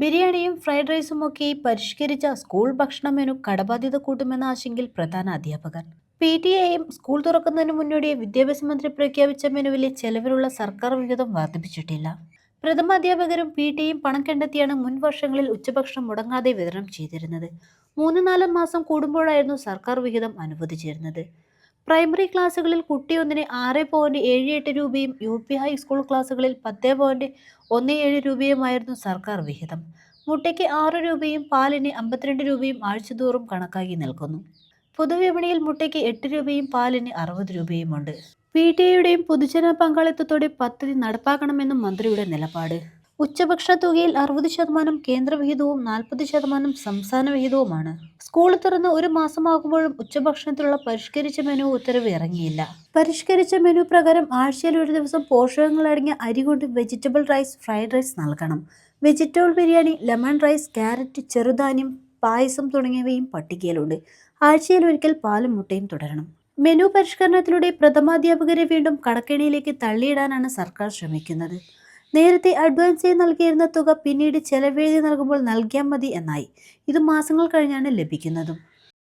ബിരിയാണിയും ഫ്രൈഡ് റൈസും ഒക്കെ പരിഷ്കരിച്ച സ്കൂൾ ഭക്ഷണ മെനു കടബാധ്യത കൂട്ടുമെന്ന ആശങ്കയിൽ പ്രധാന അധ്യാപകർ പി ടി എയും സ്കൂൾ തുറക്കുന്നതിന് മുന്നോടിയെ വിദ്യാഭ്യാസ മന്ത്രി പ്രഖ്യാപിച്ച മെനുവിലെ ചെലവിലുള്ള സർക്കാർ വിഹിതം വർദ്ധിപ്പിച്ചിട്ടില്ല. പ്രഥമ അധ്യാപകരും പി ടിയും പണം കണ്ടെത്തിയാണ് മുൻ വർഷങ്ങളിൽ ഉച്ചഭക്ഷണം മുടങ്ങാതെ വിതരണം ചെയ്തിരുന്നത്. മൂന്ന് നാല് മാസം കൂടുമ്പോഴായിരുന്നു സർക്കാർ വിഹിതം അനുവദിച്ചിരുന്നത്. പ്രൈമറി ക്ലാസ്സുകളിൽ കുട്ടിയൊന്നിന് ആറ് പോയിന്റ് ഏഴ് എട്ട് രൂപയും യു പി ഹൈസ്കൂൾ ക്ലാസ്സുകളിൽ പത്ത് പോയിന്റ് ഒന്ന് ഏഴ് രൂപയുമായിരുന്നു സർക്കാർ വിഹിതം. മുട്ടയ്ക്ക് ആറ് രൂപയും പാലിന് അമ്പത്തിരണ്ട് രൂപയും ആഴ്ചതോറും കണക്കാക്കി നൽകുന്നു പൊതുവിപണിയിൽ മുട്ടയ്ക്ക് എട്ട് രൂപയും പാലിന് അറുപത് രൂപയുമുണ്ട്. പി ടി എയുടെയും പൊതുജന പങ്കാളിത്തത്തോടെ പദ്ധതി നടപ്പാക്കണമെന്നും മന്ത്രിയുടെ നിലപാട്. ഉച്ചഭക്ഷണ തുകയിൽ അറുപത് ശതമാനം കേന്ദ്രവിഹിതവും നാൽപ്പത് ശതമാനം സംസ്ഥാന വിഹിതവുമാണ് സ്കൂൾ തുറന്ന് ഒരു മാസമാകുമ്പോഴും ഉച്ചഭക്ഷണത്തിലുള്ള പരിഷ്കരിച്ച മെനു ഉത്തരവ് ഇറങ്ങിയില്ല. പരിഷ്കരിച്ച മെനു പ്രകാരം ആഴ്ചയിൽ ഒരു ദിവസം പോഷകങ്ങളടങ്ങിയ അരി കൊണ്ട് വെജിറ്റബിൾ റൈസ് ഫ്രൈഡ് റൈസ് നൽകണം. Vegetable biryani lemon rice carrot ചെറുധാന്യം പായസം തുടങ്ങിയവയും പട്ടികയിലുണ്ട്. ആഴ്ചയിൽ ഒരിക്കൽ പാലും മുട്ടയും തുടരണം. മെനു പരിഷ്കരണത്തിലൂടെ പ്രഥമാധ്യാപകരെ വീണ്ടും കടക്കെണിയിലേക്ക് തള്ളിയിടാനാണ് സർക്കാർ ശ്രമിക്കുന്നത്. നേരത്തെ അഡ്വാൻസ് അഡ്വാൻസായി നൽകിയിരുന്ന തുക പിന്നീട് ചെലവെഴുതി നൽകുമ്പോൾ നൽകിയാൽ മതി എന്നായി. ഇത് മാസങ്ങൾ കഴിഞ്ഞാണ് ലഭിക്കുന്നതും.